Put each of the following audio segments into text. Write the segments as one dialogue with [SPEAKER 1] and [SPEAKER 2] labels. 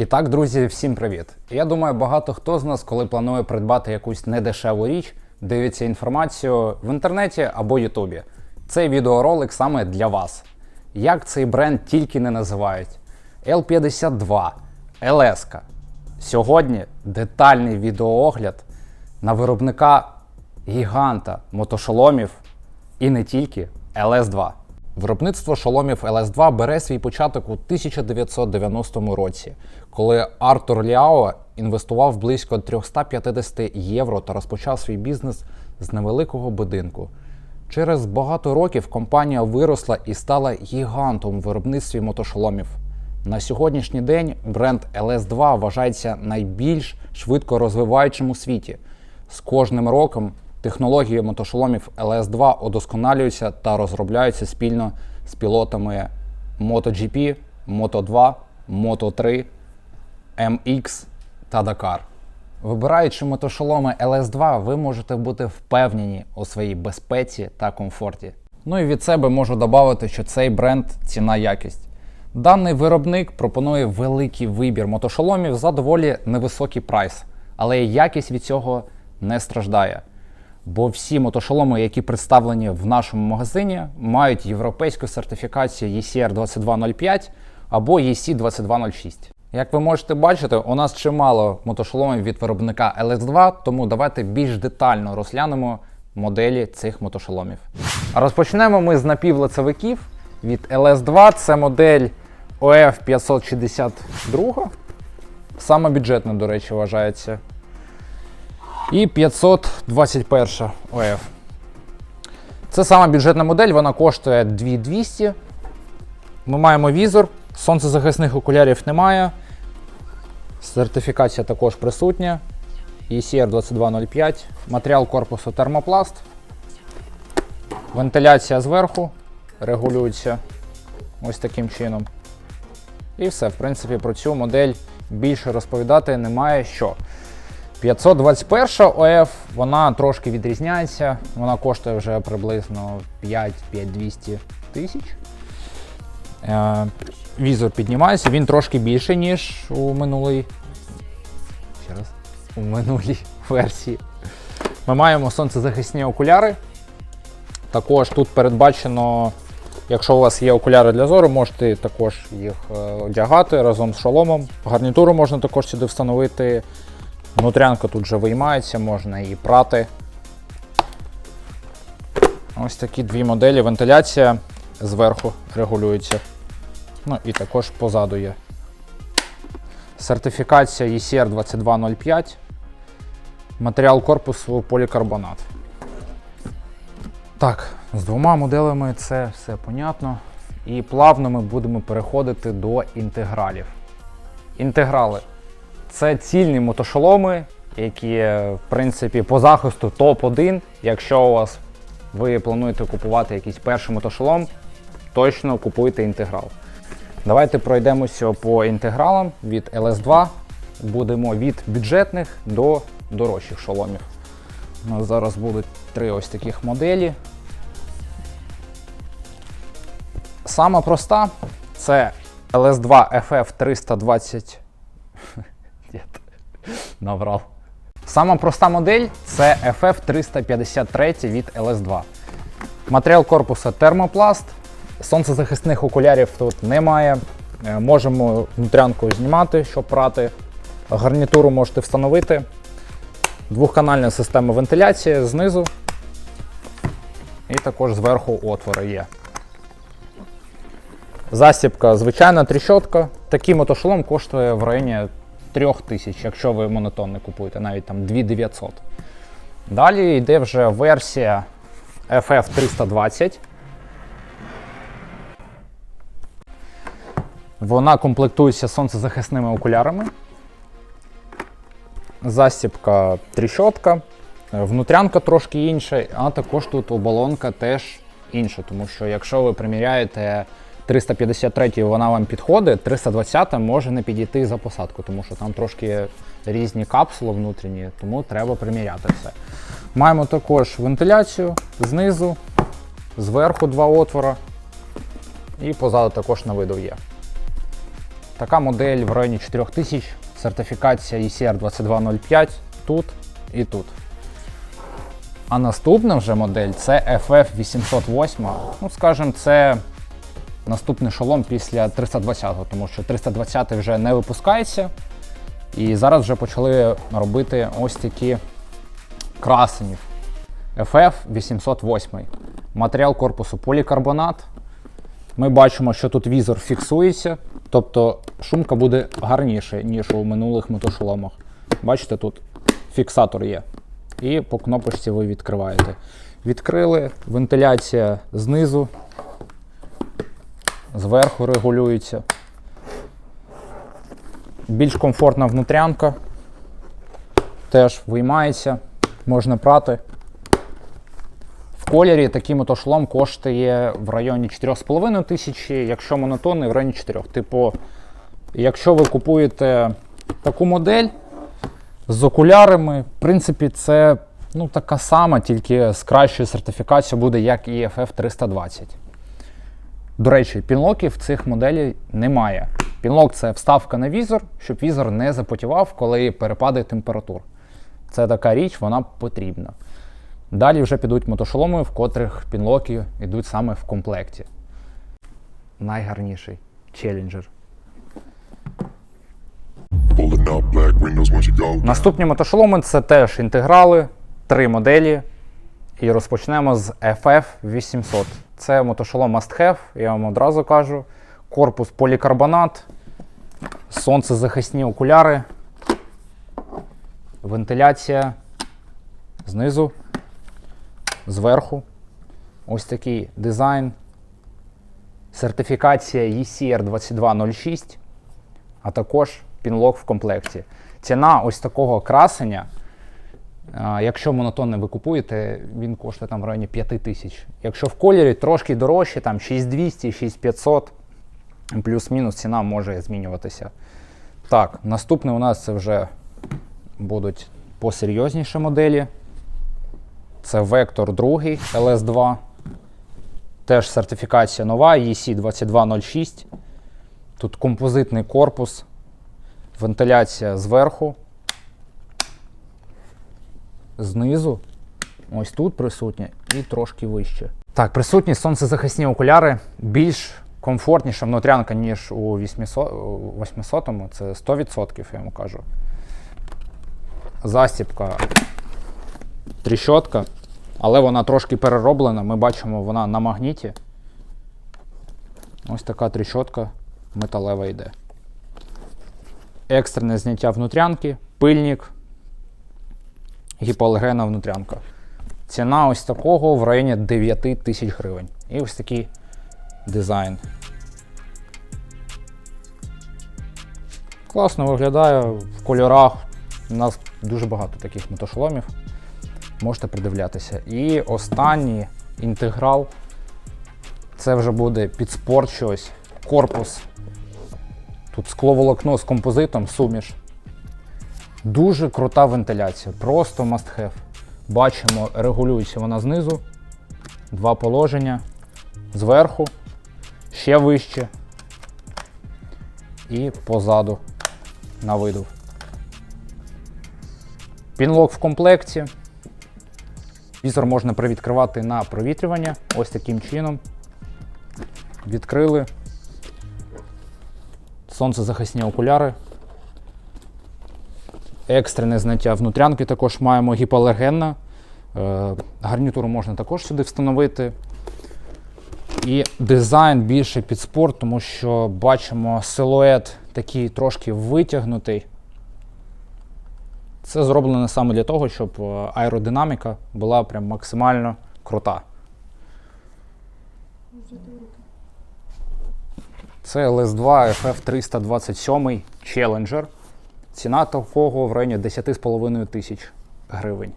[SPEAKER 1] І так, друзі, всім привіт! Я думаю, багато хто з нас, коли планує придбати якусь недешеву річ, дивиться інформацію в інтернеті або Ютубі. Цей відеоролик саме для вас. Як цей бренд тільки не називають: L52, LS. Сьогодні детальний відеоогляд на виробника гіганта мотошоломів і не тільки LS2. Виробництво шоломів LS2 бере свій початок у 1990 році, коли Артур Ліао інвестував близько 350 євро та розпочав свій бізнес з невеликого будинку. Через багато років компанія виросла і стала гігантом у виробництві мотошоломів. На сьогоднішній день бренд LS2 вважається найбільш швидко розвиваючим у світі. З кожним роком технології мотошоломів LS2 удосконалюються та розробляються спільно з пілотами MotoGP, Moto2, Moto3, MX та Dakar. Вибираючи мотошоломи LS2, ви можете бути впевнені у своїй безпеці та комфорті. Ну і від себе можу додати, що цей бренд ціна якість. Даний виробник пропонує великий вибір мотошоломів за доволі невисокий прайс, але якість від цього не страждає. Бо всі мотошоломи, які представлені в нашому магазині, мають європейську сертифікацію ECR 2205 або EC 2206. Як ви можете бачити, у нас чимало мотошоломів від виробника LS2, тому давайте більш детально розглянемо моделі цих мотошоломів. Розпочнемо ми з напівлицевиків від LS2. Це модель OF 562. Саме бюджетна, до речі, вважається. І 521 ОФ. Це сама бюджетна модель, вона коштує 2200. Ми маємо візор, сонцезахисних окулярів немає. Сертифікація також присутня. ECR 2205, матеріал корпусу термопласт. Вентиляція зверху регулюється ось таким чином. І все, в принципі, про цю модель більше розповідати немає що. 521 ОФ, вона трошки відрізняється, вона коштує вже приблизно 5-5200 тисяч. Е, візор піднімається, він трошки більший, ніж у минулій. Ще раз. У минулій версії. Ми маємо сонцезахисні окуляри. Також тут передбачено, якщо у вас є окуляри для зору, можете також їх е, одягати разом з шоломом. Гарнітуру можна також сюди встановити. Внутрянка тут вже виймається, можна її прати. Ось такі дві моделі. Вентиляція зверху регулюється. Ну і також позаду є. Сертифікація ECR 2205. Матеріал корпусу полікарбонат. Так, з двома моделями це все понятно. І плавно ми будемо переходити до інтегралів. Інтеграли це цільні мотошоломи, які, в принципі, по захисту топ-1. Якщо у вас ви плануєте купувати якийсь перший мотошолом, точно купуйте інтеграл. Давайте пройдемося по інтегралам від LS2. Будемо від бюджетних до дорожчих шоломів. У нас зараз будуть три ось таких моделі. Сама проста це LS2 FF 320. Наврав. Сама проста модель це FF353 від LS2. Матеріал корпуса термопласт. Сонцезахисних окулярів тут немає. Е, Можемо внутрянку знімати, щоб прати. Гарнітуру можете встановити. Двохканальна система вентиляції знизу. І також зверху отвори є. Засібка звичайна тріщотка. Такий мотошолом коштує в районі 3000, якщо ви монотонний купуєте, навіть там 2900. Далі йде вже версія FF320. Вона комплектується сонцезахисними окулярами. Засібка тріщотка, внутрянка трошки інша, а також тут оболонка теж інша, тому що якщо ви приміряєте 353 вона вам підходить, 320 може не підійти за посадку, тому що там трошки різні капсули внутрішні, тому треба приміряти все. Маємо також вентиляцію знизу, зверху два отвора, і позаду також на виду є. Така модель в районі 4000, сертифікація ECR 2205 тут і тут. А наступна вже модель це FF808. Ну, скажімо, це наступний шолом після 320-го, тому що 320 вже не випускається. І зараз вже почали робити ось такі красені. FF808. Матеріал корпусу полікарбонат. Ми бачимо, що тут візор фіксується, тобто шумка буде гарніше, ніж у минулих мотошоломах. Бачите, тут фіксатор є. І по кнопочці ви відкриваєте. Відкрили, вентиляція знизу, зверху регулюється. Більш комфортна внутрянка. Теж виймається, можна прати. В кольорі такий мотошлом коштує в районі 4,5 тисячі, якщо монотонний в районі 4. Типу, якщо ви купуєте таку модель з окулярами, в принципі, це ну, така сама, тільки з кращою сертифікацією буде, як і FF320. До речі, пінлоків цих моделей немає. Пінлок це вставка на візор, щоб візор не запотівав, коли перепади температур. Це така річ, вона потрібна. Далі вже підуть мотошоломи, в котрих пінлоки йдуть саме в комплекті. Найгарніший челленджер. Наступні мотошоломи це теж інтеграли, три моделі. І розпочнемо з FF800. Це мотошолом Must Have, я вам одразу кажу. Корпус полікарбонат, сонцезахисні окуляри, вентиляція знизу, зверху. Ось такий дизайн. Сертифікація ECR 2206, а також пінлок в комплекті. Ціна ось такого красення. Якщо монотонний ви купуєте, він коштує там в районі 5 тисяч. Якщо в кольорі трошки дорожче, там 6200, 6500, плюс-мінус ціна може змінюватися. Так, наступне у нас це вже будуть посерйозніші моделі. Це Vector 2 LS2. Теж сертифікація нова, EC 2206. Тут композитний корпус, вентиляція зверху знизу, ось тут присутня, і трошки вище. Так, присутні сонцезахисні окуляри більш комфортніша внутрянка, ніж у 800, у 800-му, це 100%, я вам кажу. Застіпка тріщотка, але вона трошки перероблена. Ми бачимо, вона на магніті. Ось така тріщотка металева йде. Екстрене зняття внутрянки, пильник, гіпоалергенна внутрянка. Ціна ось такого в районі 9 тисяч гривень. І ось такий дизайн. Класно виглядає в кольорах. У нас дуже багато таких мотошоломів. Можете придивлятися. І останній інтеграл. Це вже буде під спорт щось. Корпус. Тут скловолокно з композитом, суміш. Дуже крута вентиляція, просто must have. Бачимо, регулюється вона знизу, два положення, зверху, ще вище і позаду на видув. Пінлок в комплекті. Візор можна привідкривати на провітрювання. Ось таким чином. Відкрили. Сонцезахисні окуляри. Екстрене зняття внутрянки також маємо гіпоалергенна. Е, гарнітуру можна також сюди встановити. І дизайн більше під спорт, тому що бачимо силует такий трошки витягнутий. Це зроблено саме для того, щоб е, аеродинаміка була прям максимально крута. Це LS2 FF327 Challenger. Ціна такого в районі 10,5 тисяч гривень.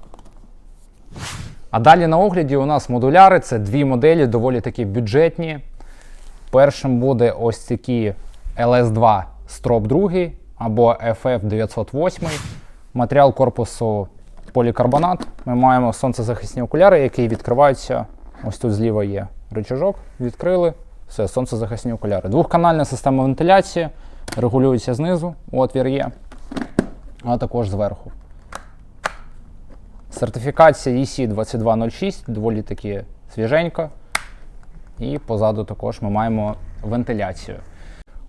[SPEAKER 1] А далі на огляді у нас модуляри. Це дві моделі, доволі такі бюджетні. Першим буде ось такі LS2 Strop 2 або FF908. Матеріал корпусу полікарбонат. Ми маємо сонцезахисні окуляри, які відкриваються. Ось тут зліва є рычажок. Відкрили. Все, сонцезахисні окуляри. Двохканальна система вентиляції. регулюється знизу, отвір є, а також зверху. Сертифікація EC 2206, доволі таки свіженька. І позаду також ми маємо вентиляцію.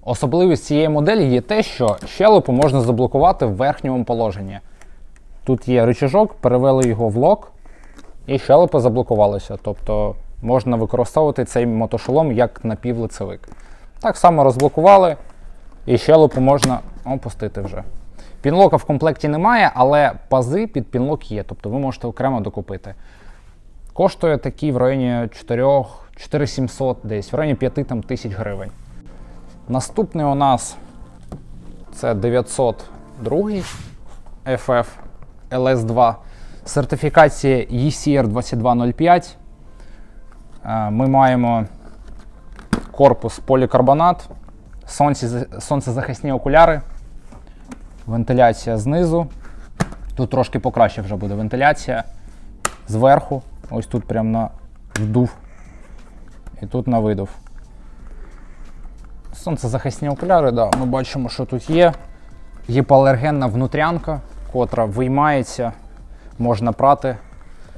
[SPEAKER 1] Особливість цієї моделі є те, що щелепу можна заблокувати в верхньому положенні. Тут є рычажок, перевели його в лок, і щелепа заблокувалася. Тобто можна використовувати цей мотошолом як напівлицевик. Так само розблокували, і щелепу можна опустити вже. Пінлока в комплекті немає, але пази під пінлок є, тобто ви можете окремо докупити. Коштує такий в районі 4 4700 десь, в районі 5 там, тисяч гривень. Наступний у нас це 902 FF LS2. Сертифікація ECR 2205. Е, Ми маємо корпус полікарбонат, сонцезахисні окуляри, вентиляція знизу. Тут трошки покраще вже буде вентиляція. Зверху, ось тут прямо на вдув. І тут на видув. Сонцезахисні окуляри, да, ми бачимо, що тут є. Гіпоалергенна внутрянка, котра виймається, можна прати.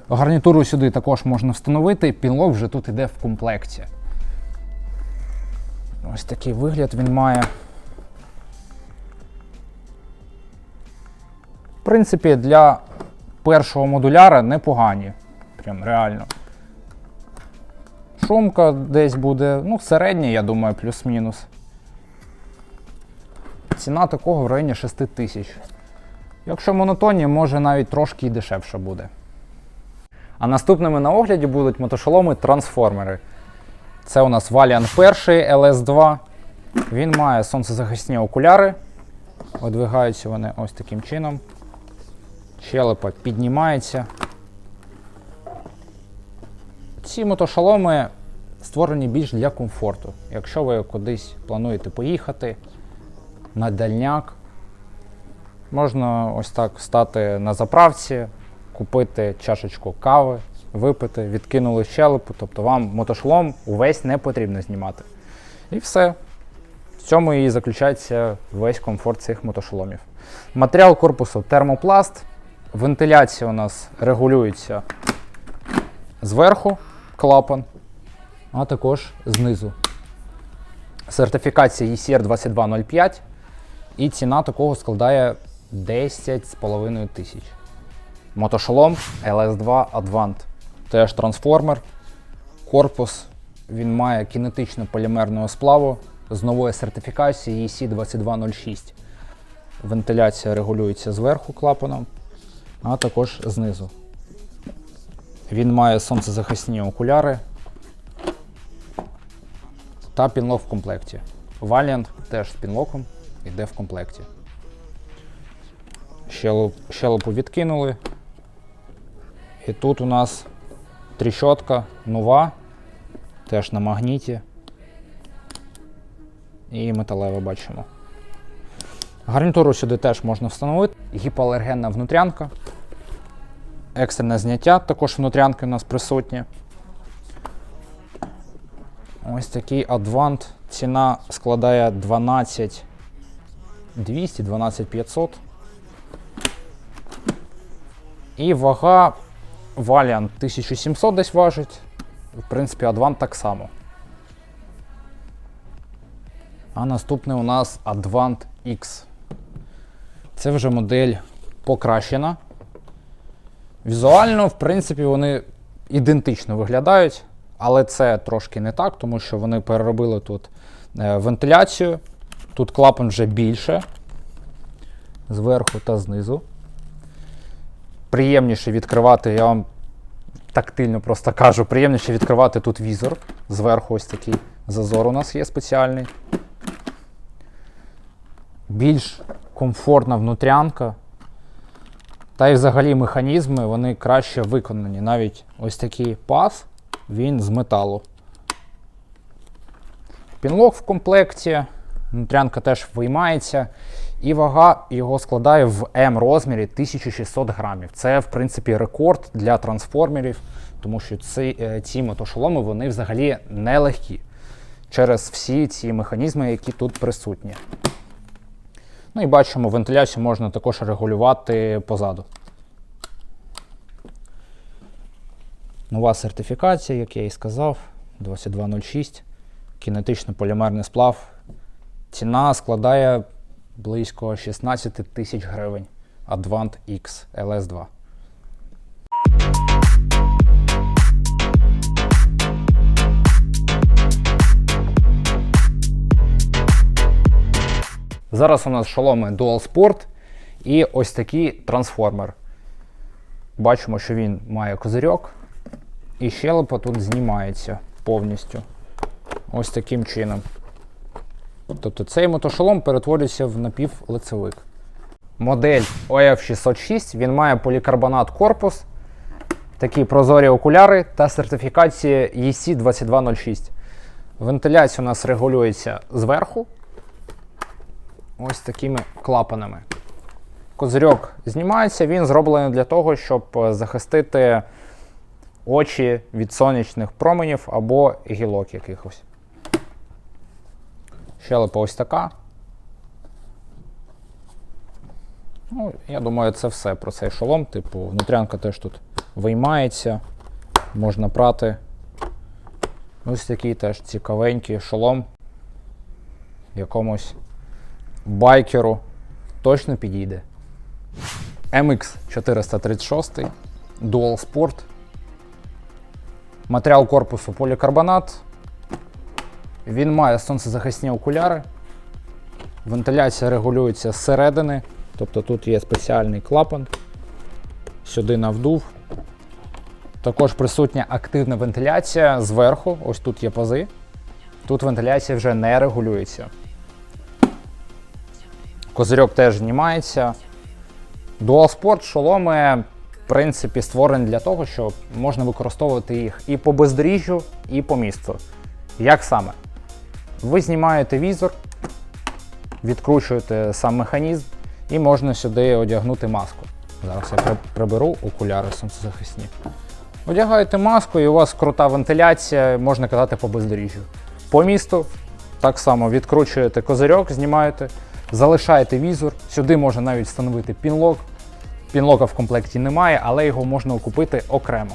[SPEAKER 1] Гарнітуру сюди також можна встановити, пінлок вже тут іде в комплекті. Ось такий вигляд він має. В принципі, для першого модуляра непогані. Прям реально. Шумка десь буде, ну, середня, я думаю, плюс-мінус. Ціна такого в районі 6 тисяч. Якщо монотонні, може навіть трошки і дешевше буде. А наступними на огляді будуть мотошоломи-трансформери. Це у нас Valiant 1 LS2. Він має сонцезахисні окуляри. Одвигаються вони ось таким чином. Щелепа піднімається. Ці мотошоломи створені більш для комфорту. Якщо ви кудись плануєте поїхати на дальняк, можна ось так стати на заправці, купити чашечку кави, випити, відкинули щелепу, тобто вам мотошолом увесь не потрібно знімати. І все. В цьому і заключається весь комфорт цих мотошоломів. Матеріал корпусу термопласт. Вентиляція у нас регулюється зверху клапан, а також знизу. Сертифікація ECR 2205 і ціна такого складає 10,5 тисяч. Мотошолом LS2 Advant. Теж трансформер. Корпус він має кінетично полімерного сплаву з новою сертифікацією EC 2206. Вентиляція регулюється зверху клапаном, а також знизу. Він має сонцезахисні окуляри та пінлок в комплекті. Valiant теж з пінлоком йде в комплекті. Щелеп, щелепу відкинули. І тут у нас тріщотка нова, теж на магніті. І металеве бачимо. Гарнітуру сюди теж можна встановити. Гіпоалергенна внутрянка. Екстрене зняття, також внутрянки у нас присутні. Ось такий Advant. Ціна складає 12 200, 12 500. І вага Valiant 1700 десь важить. В принципі, Advant так само. А наступний у нас Advant X. Це вже модель покращена. Візуально, в принципі, вони ідентично виглядають, але це трошки не так, тому що вони переробили тут е, вентиляцію. Тут клапан вже більше, зверху та знизу. Приємніше відкривати, я вам тактильно просто кажу, приємніше відкривати тут візор. Зверху ось такий зазор у нас є спеціальний. Більш комфортна внутрянка. Та й взагалі механізми вони краще виконані. Навіть ось такий паз, він з металу. Пінлок в комплекті, внутрянка теж виймається. І вага його складає в М розмірі 1600 грамів. Це, в принципі, рекорд для трансформерів, тому що ці, е, ці мотошоломи вони взагалі нелегкі через всі ці механізми, які тут присутні. Ну і бачимо, вентиляцію можна також регулювати позаду. Нова сертифікація, як я і сказав, 2206. Кінетично-полімерний сплав. Ціна складає близько 16 тисяч гривень. Advant X LS2. Зараз у нас шоломи Dual Sport і ось такий трансформер. Бачимо, що він має козирьок, і щелепа тут знімається повністю. Ось таким чином. Тобто цей мотошолом перетворюється в напівлицевик. Модель OF606 він має полікарбонат корпус, такі прозорі окуляри та сертифікація EC 2206. Вентиляція у нас регулюється зверху. Ось такими клапанами. Козирьок знімається, він зроблений для того, щоб е, захистити очі від сонячних променів або гілок якихось. Щелепа ось така. Ну, я думаю, це все про цей шолом. Типу, внутрянка теж тут виймається, можна прати. Ось такий теж цікавенький шолом. Якомусь байкеру точно підійде. MX436 Dual Sport. Матеріал корпусу полікарбонат. Він має сонцезахисні окуляри. Вентиляція регулюється зсередини, тобто тут є спеціальний клапан. Сюди навдув. Також присутня активна вентиляція зверху. Ось тут є пази. Тут вентиляція вже не регулюється. Козирьок теж знімається. Dual Sport шоломи, принципі, створені для того, щоб можна використовувати їх і по бездоріжжю, і по місту. Як саме? Ви знімаєте візор, відкручуєте сам механізм і можна сюди одягнути маску. Зараз я приберу окуляри сонцезахисні. Одягаєте маску і у вас крута вентиляція, можна казати, по бездоріжжю. По місту так само відкручуєте козирьок, знімаєте, залишаєте візор. Сюди можна навіть встановити пінлок. Пінлока в комплекті немає, але його можна купити окремо.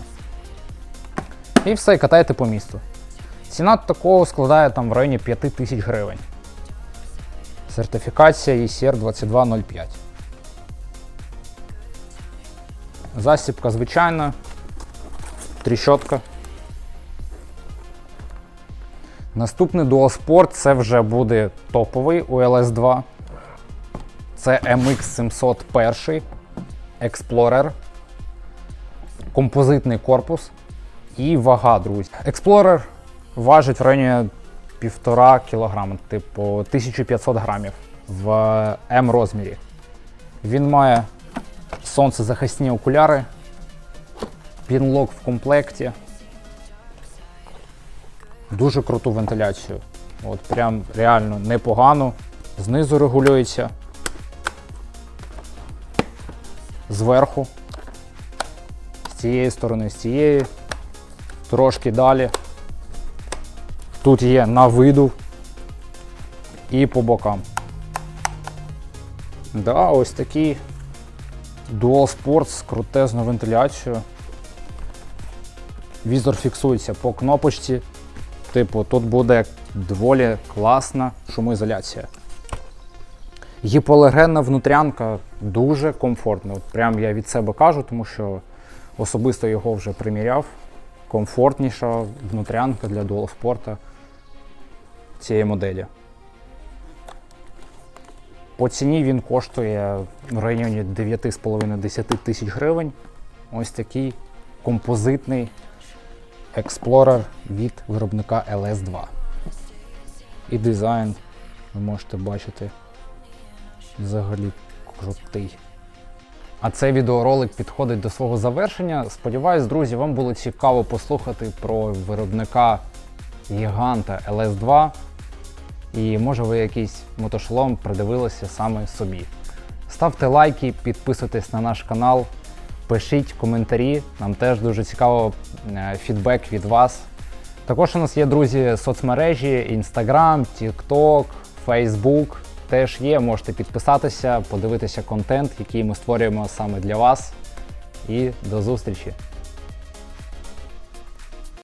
[SPEAKER 1] І все, катаєте по місту. Ціна такого складає там в районі 5 тисяч гривень. Сертифікація ECR 2205. Засібка звичайна, тріщотка. Наступний Dual Sport це вже буде топовий у LS2. Це MX701 Explorer. Композитний корпус і вага, друзі. Explorer важить в районі 1,5 кг, типу 1500 грамів в М розмірі. Він має сонцезахисні окуляри, пінлок в комплекті. Дуже круту вентиляцію. От прям реально непогано. Знизу регулюється. Зверху. З цієї сторони, з цієї. Трошки далі. Тут є на виду і по бокам. Да, ось такий Dual Sport з крутезною вентиляцією. Візор фіксується по кнопочці. Типу, тут буде доволі класна шумоізоляція. Гіпоалергенна внутрянка дуже комфортна. От прям я від себе кажу, тому що особисто його вже приміряв. Комфортніша внутрянка для дуалспорта цієї моделі. По ціні він коштує в районі 9,5-10 тисяч гривень. Ось такий композитний Explorer від виробника LS2. І дизайн ви можете бачити взагалі крутий. А цей відеоролик підходить до свого завершення. Сподіваюсь, друзі, вам було цікаво послухати про виробника гіганта LS2. І може ви якийсь мотошолом придивилися саме собі. Ставте лайки, підписуйтесь на наш канал, пишіть коментарі. Нам теж дуже цікаво е, фідбек від вас. Також у нас є друзі соцмережі: Instagram, TikTok, Facebook. Теж є. Можете підписатися, подивитися контент, який ми створюємо саме для вас. І до зустрічі!